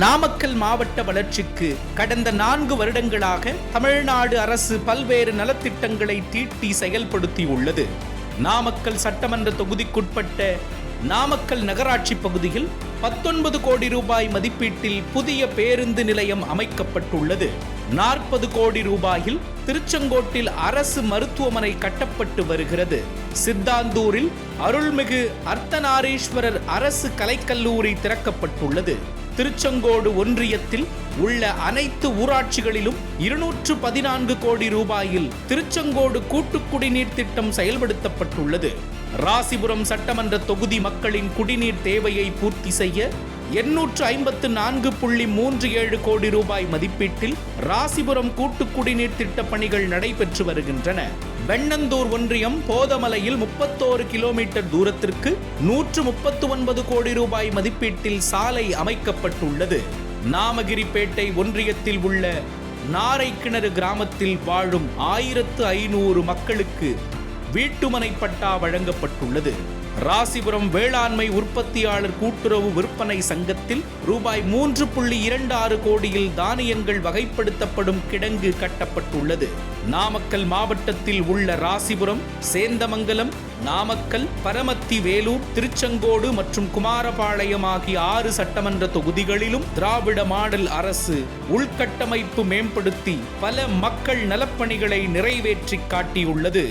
நாமக்கல் மாவட்ட வளர்ச்சிக்கு கடந்த நான்கு வருடங்களாக தமிழ்நாடு அரசு பல்வேறு நலத்திட்டங்களை தீட்டி செயல்படுத்தியுள்ளது. நாமக்கல் சட்டமன்ற தொகுதிக்குட்பட்ட நாமக்கல் நகராட்சி பகுதியில் பத்தொன்பது கோடி ரூபாய் மதிப்பீட்டில் புதிய பேருந்து நிலையம் அமைக்கப்பட்டுள்ளது. நாற்பது கோடி ரூபாயில் திருச்செங்கோட்டில் அரசு மருத்துவமனை கட்டப்பட்டு வருகிறது. சித்தாந்தூரில் அருள்மிகு அர்த்தநாரீஸ்வரர் அரசு கலைக்கல்லூரி திறக்கப்பட்டுள்ளது. திருச்செங்கோடு ஒன்றியத்தில் உள்ள அனைத்து ஊராட்சிகளிலும் இருநூற்று பதினான்கு கோடி ரூபாயில் திருச்செங்கோடு கூட்டு குடிநீர் திட்டம் செயல்படுத்தப்பட்டுள்ளது. ராசிபுரம் சட்டமன்ற தொகுதி மக்களின் குடிநீர் தேவையை பூர்த்தி செய்ய எண்ணூற்று ஐம்பத்து நான்கு புள்ளி மூன்று ஏழு கோடி ரூபாய் மதிப்பீட்டில் ராசிபுரம் கூட்டு குடிநீர் திட்ட பணிகள் நடைபெற்று வருகின்றன. வெண்ணந்தூர் ஒன்றியம் போதமலையில் முப்பத்தோரு கிலோமீட்டர் தூரத்திற்கு நூற்று முப்பத்து ஒன்பது கோடி ரூபாய் மதிப்பீட்டில் சாலை அமைக்கப்பட்டுள்ளது. நாமகிரிப்பேட்டை ஒன்றியத்தில் உள்ள நாரைக்கிணறு கிராமத்தில் வாழும் ஆயிரத்து ஐநூறு மக்களுக்கு வீட்டுமனை பட்டா வழங்கப்பட்டுள்ளது. ராசிபுரம் வேளாண்மை உற்பத்தியாளர் கூட்டுறவு விற்பனை சங்கத்தில் ரூபாய் மூன்று புள்ளி இரண்டு ஆறு கோடியில் தானியங்கள் வகைப்படுத்தப்படும் கிடங்கு கட்டப்பட்டுள்ளது. நாமக்கல் மாவட்டத்தில் உள்ள ராசிபுரம் சேந்தமங்கலம் நாமக்கல் பரமத்தி வேலூர் திருச்செங்கோடு மற்றும் குமாரபாளையம் ஆகிய ஆறு சட்டமன்ற தொகுதிகளிலும் திராவிட மாடல் அரசு உள்கட்டமைப்பு மேம்படுத்தி பல மக்கள் நலப்பணிகளை நிறைவேற்றி காட்டியுள்ளது.